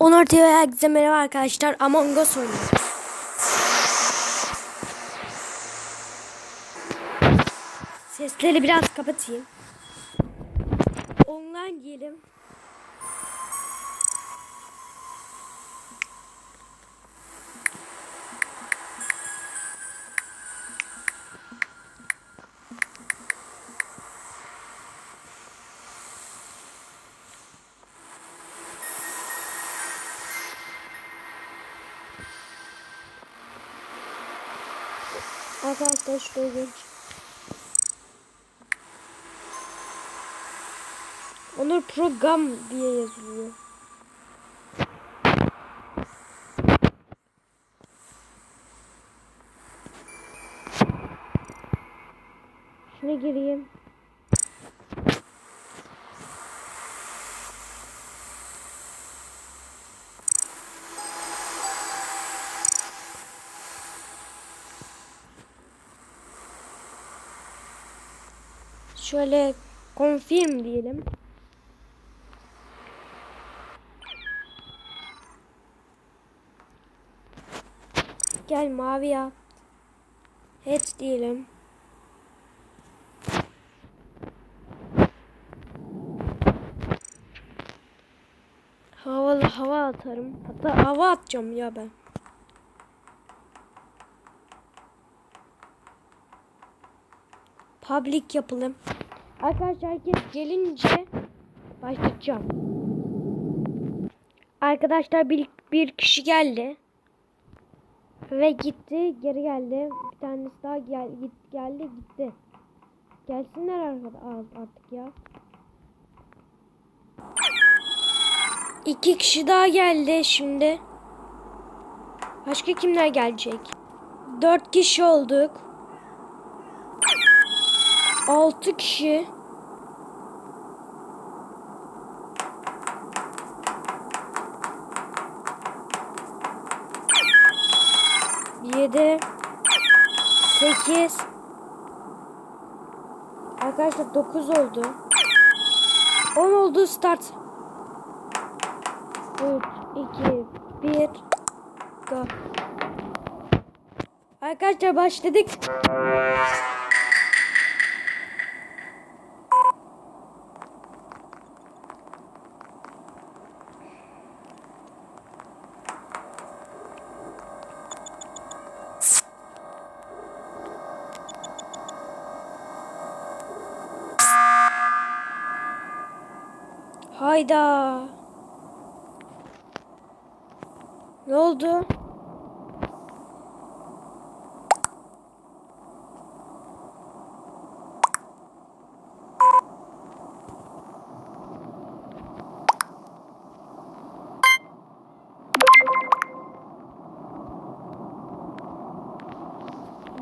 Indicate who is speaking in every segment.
Speaker 1: Onur TV herkese merhaba arkadaşlar. Among Us oynuyoruz. Sesleri biraz kapatayım. Online diyelim. Arkadaşlar. Onur program diye yazılıyor. Şuna gireyim. Şöyle confirm diyelim. Gel mavi yap. Head diyelim. Havalı hava atarım. Hatta hava atacağım ya ben. Public yapalım. Arkadaşlar herkes gelince başlayacağım. Arkadaşlar bir, bir kişi geldi. Ve gitti, geri geldi. Bir tanesi daha gel, git, geldi, gitti. Gelsinler artık ya. İki kişi daha geldi şimdi. Başka kimler gelecek? Dört kişi olduk. Altı kişi. Yedi. Sekiz. Arkadaşlar dokuz oldu. On oldu start. Üç, iki, bir. Go. Arkadaşlar başladık. Hayda. Ne oldu?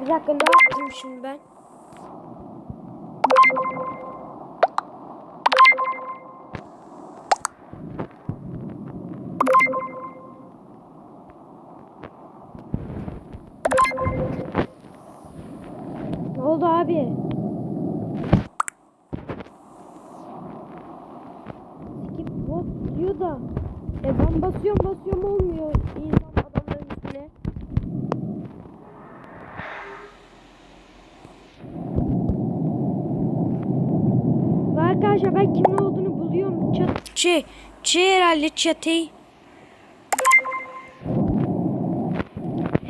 Speaker 1: Bir dakika ne yaptım şimdi ben? Ne oldu abi? Skip bot diyor da e ben basıyorum basıyorum olmuyor insan adamların üstüne. Ve arkadaşlar ben kimin olduğunu buluyorum. Çat, şey, şey herhalde çatı.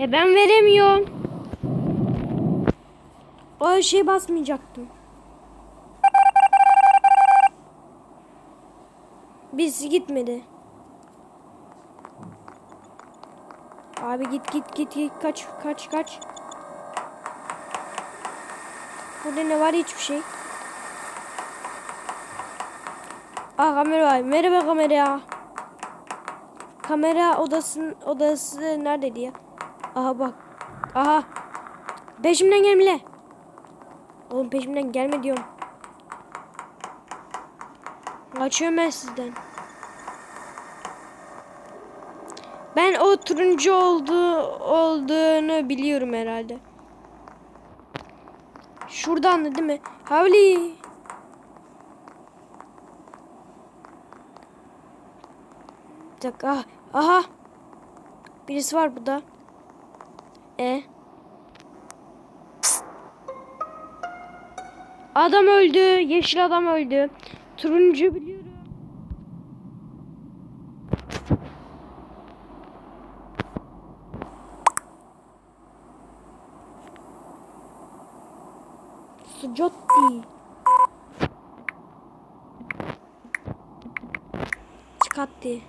Speaker 1: E ben veremiyorum. O şey basmayacaktım. Biz gitmedi. Abi git git git git kaç kaç kaç. Burada ne var hiçbir şey. Aa kamera var. Merhaba kamera. Kamera odasının odası nerede diye. Aha bak. Aha. Peşimden gelme. Oğlum peşimden gelme diyorum. Kaçıyorum ben sizden. Ben o turuncu olduğu olduğunu biliyorum herhalde. Şuradan da değil mi? Havli. Bir dakika. Ah, aha. Birisi var burada. E. Adam öldü. Yeşil adam öldü. Turuncu biliyorum. Sucotti. Scatti.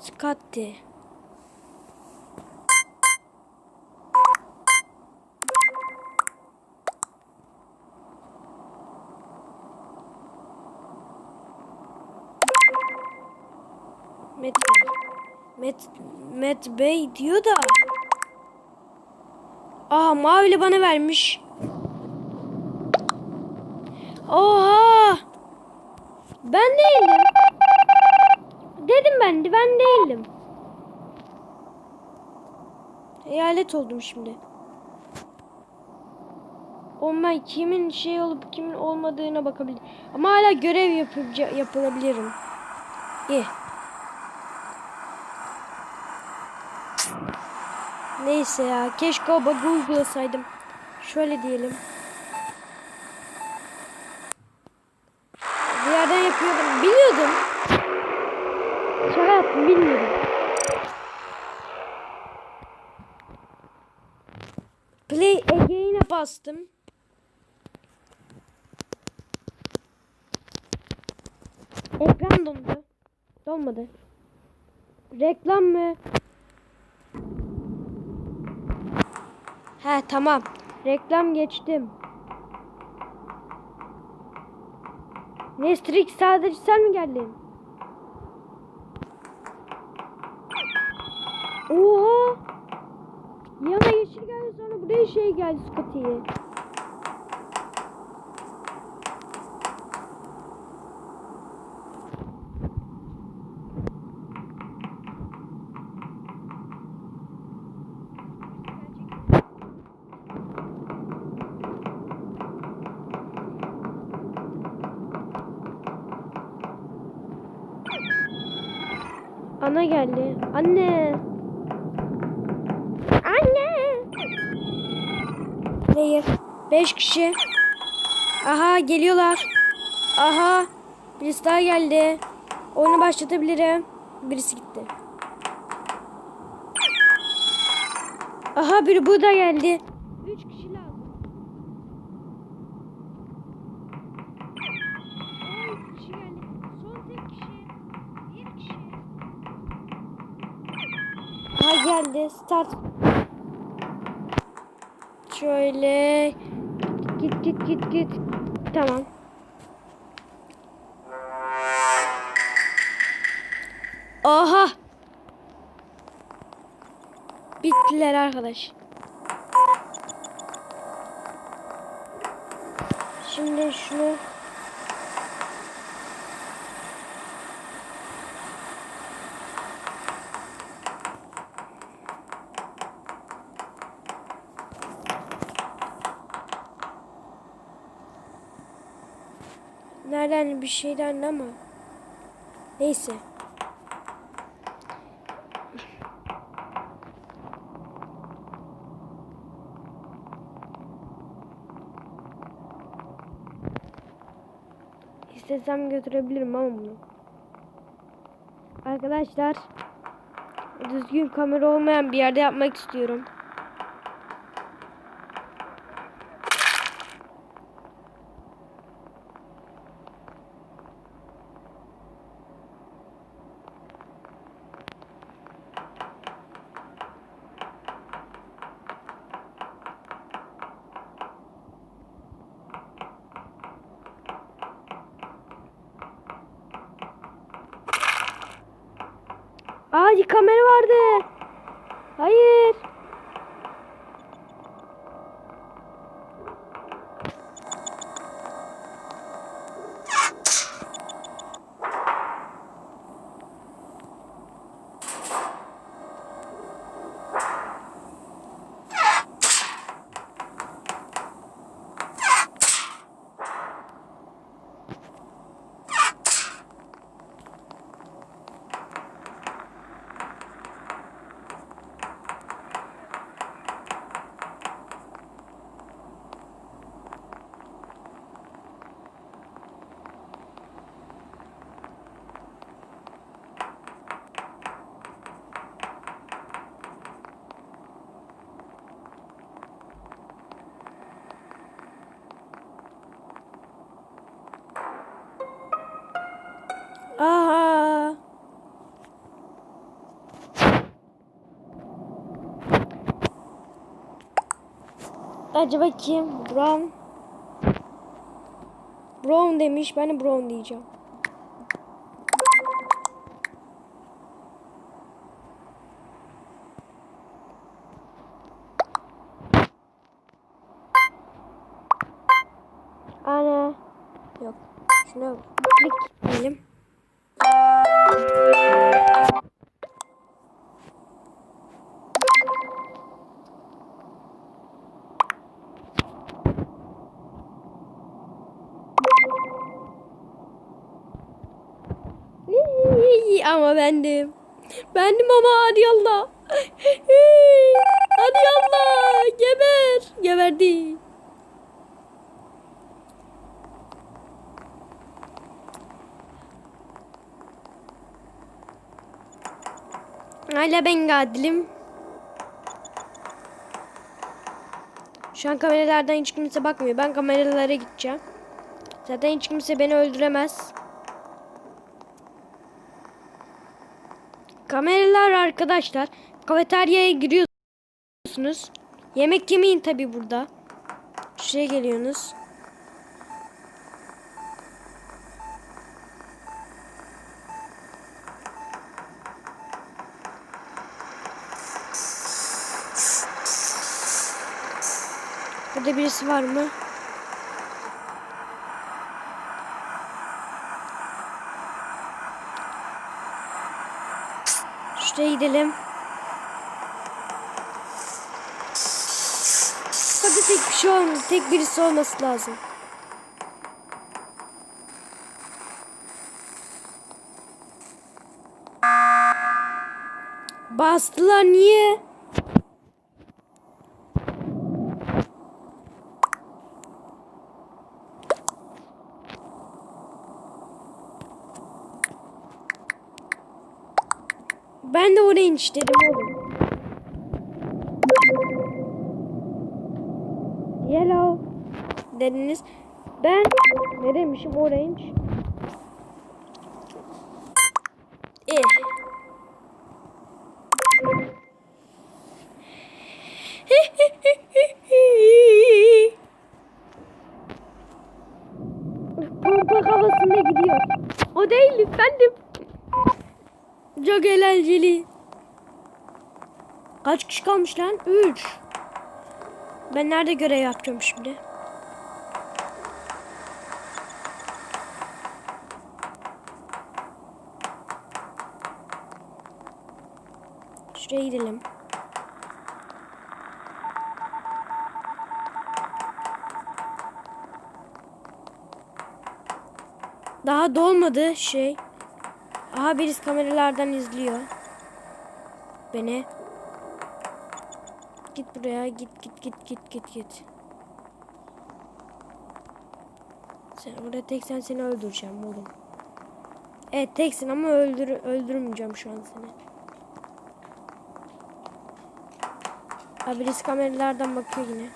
Speaker 1: Scatti. Met Bey. Met, Met Bey diyor da. Aa mavili bana vermiş. Oha! Ben değildim. Dedim ben ben değildim. Eyalet oldum şimdi. Ben kimin şey olup kimin olmadığına bakabilirim. Ama hala görev yapıp yapılabilirim. İyi. Neyse ya. Keşke o bug'ı uygulasaydım. Şöyle diyelim. Bir yerden yapıyordum. Biliyordum. Şaka yaptım. Bilmiyordum. Play again'e bastım. Ekran dondu. Dolmadı. Reklam mı? He tamam. Reklam geçtim. Nestrik sadece sen mi geldin? Oha! Yana yeşil geldi sonra buraya şey geldi Scotty'ye. Hayır. Beş kişi. Aha geliyorlar. Aha. Birisi daha geldi. Oyunu başlatabilirim. Birisi gitti. Aha biri bu da geldi. Üç kişi lazım. Üç kişi geldi. Son tek kişi. Bir kişi. Ha geldi. Start. Şöyle. Git git git git. Tamam. Aha. Bittiler arkadaş. Şimdi şunu Nereden bir şeyden ama. Neyse. İstesem götürebilirim ama bunu. Arkadaşlar düzgün kamera olmayan bir yerde yapmak istiyorum. Aha. Acaba kim? Brown. Brown demiş. Ben de Brown diyeceğim. Ama bendim. Bendim ama hadi Allah. Hadi Allah. Geber. Geberdi. Hala ben katilim. Şu an kameralardan hiç kimse bakmıyor. Ben kameralara gideceğim. Zaten hiç kimse beni öldüremez. Kameralar arkadaşlar. Kafeteryaya giriyorsunuz. Yemek yemeyin tabi burada. Şuraya geliyorsunuz. Burada birisi var mı? Şuraya gidelim. Hadi tek bir şey olmadı. Tek birisi olması lazım. Bastılar niye? Dedim oğlum. Yellow dediniz. Ben ne demişim orange? Eh. Pompa havasında gidiyor. O değil efendim. Çok eğlenceli. Kaç kişi kalmış lan? 3. Ben nerede görev yapacağım şimdi? Şuraya gidelim. Daha dolmadı şey. Aha birisi kameralardan izliyor. Beni. Git buraya git git git git git git. Sen orada teksen seni öldüreceğim oğlum. Evet teksin ama öldür öldürmeyeceğim şu an seni. Abi birisi kameralardan bakıyor yine.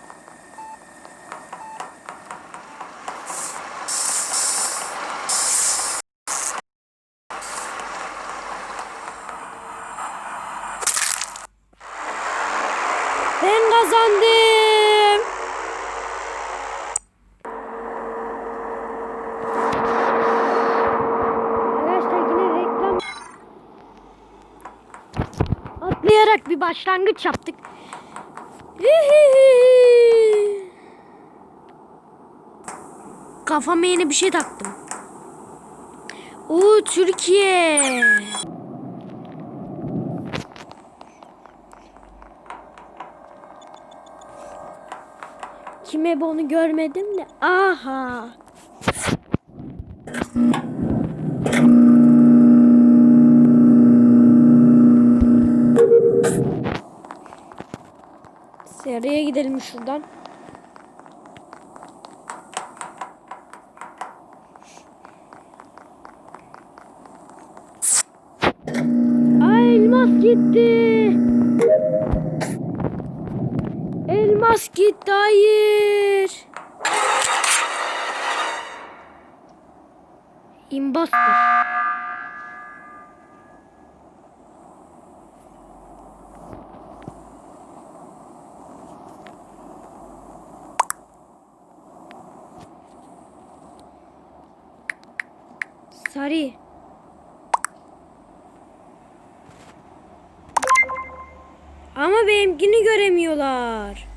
Speaker 1: Ben kazandım. Arkadaşlar yine reklam atlayarak bir başlangıç yaptık. Kafama yeni bir şey taktım. Oo Türkiye. Kime bu onu görmedim de. Aha. Seriye gidelim şuradan. Ay elmas gitti. Elmas gitti hayır. Imposter. Sarı. Ama benimkini göremiyorlar.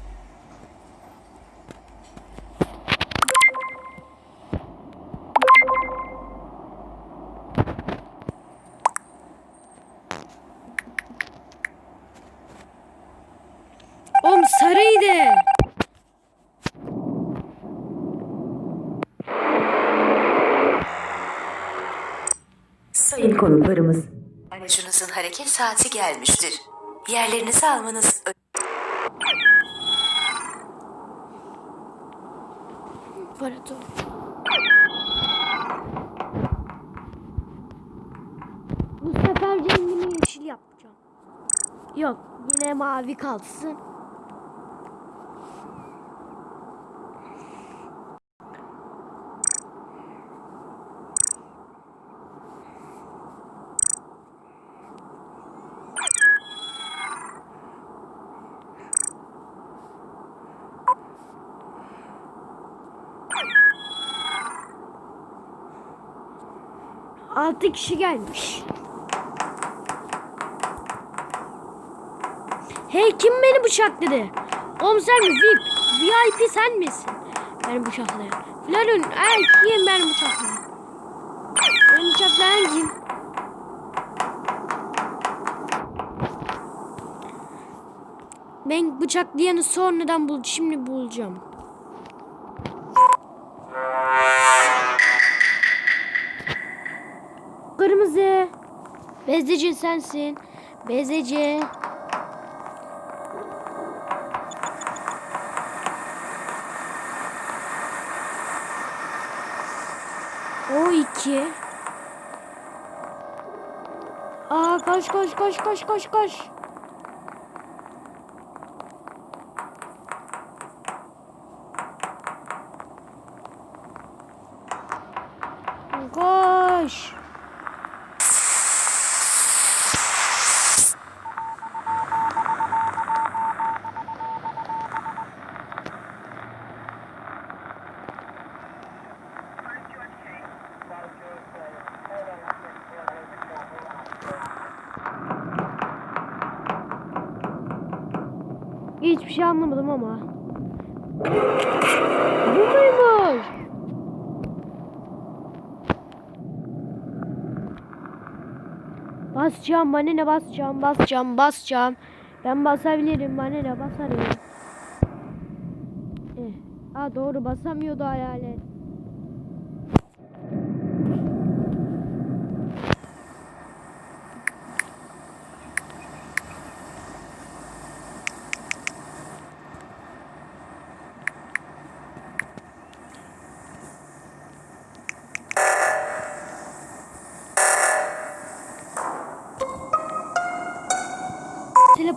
Speaker 2: Konuklarımız, aracınızın hareket saati gelmiştir. Yerlerinizi almanız
Speaker 1: Pardon. Bu sefer rengini yeşil yapacağım. Yok yine mavi kalsın. Altı kişi gelmiş. Hey kim beni bıçakladı? Oğlum sen mi VIP? VIP sen misin? Beni bıçaklayan. Flarun ay kim beni bıçaklayan? Beni bıçaklayan kim? Ben bıçaklayanı sonradan bul şimdi bulacağım. Kırmızı. Bezdeci sensin. Bezdeci. O iki. Aa koş koş koş koş koş. Koş. Hiçbir şey anlamadım ama. Bu muymuş? Basacağım bana ne basacağım basacağım basacağım. Ben basabilirim bana ne basarım. Eh. Aa doğru basamıyordu hayalet.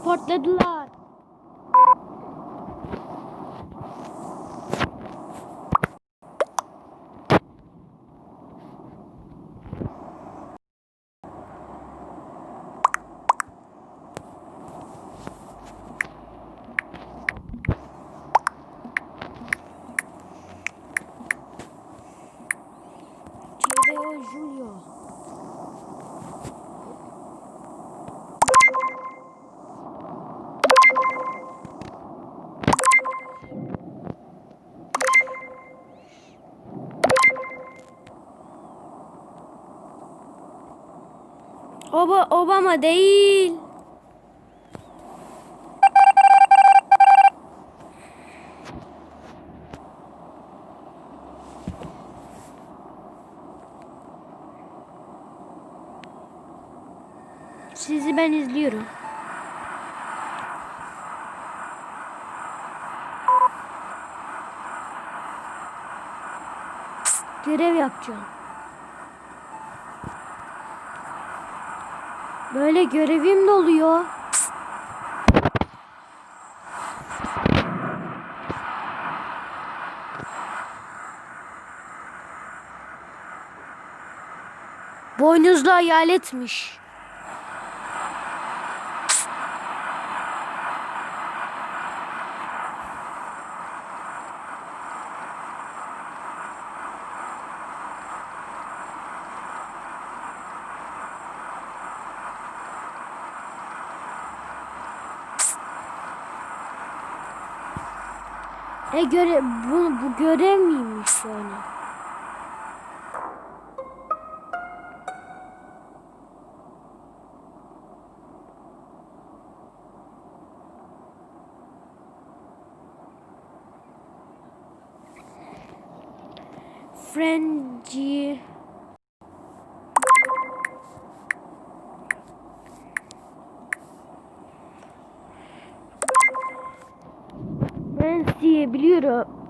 Speaker 1: Teleportladılar. Oba Obama değil. Sizi ben izliyorum. Görev yapacağım. Böyle görevim de oluyor. Boynuzlu hayaletmiş. E göre bu bu görev miymiş yani? Frenzy up.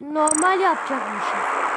Speaker 1: Normal yapacakmışım.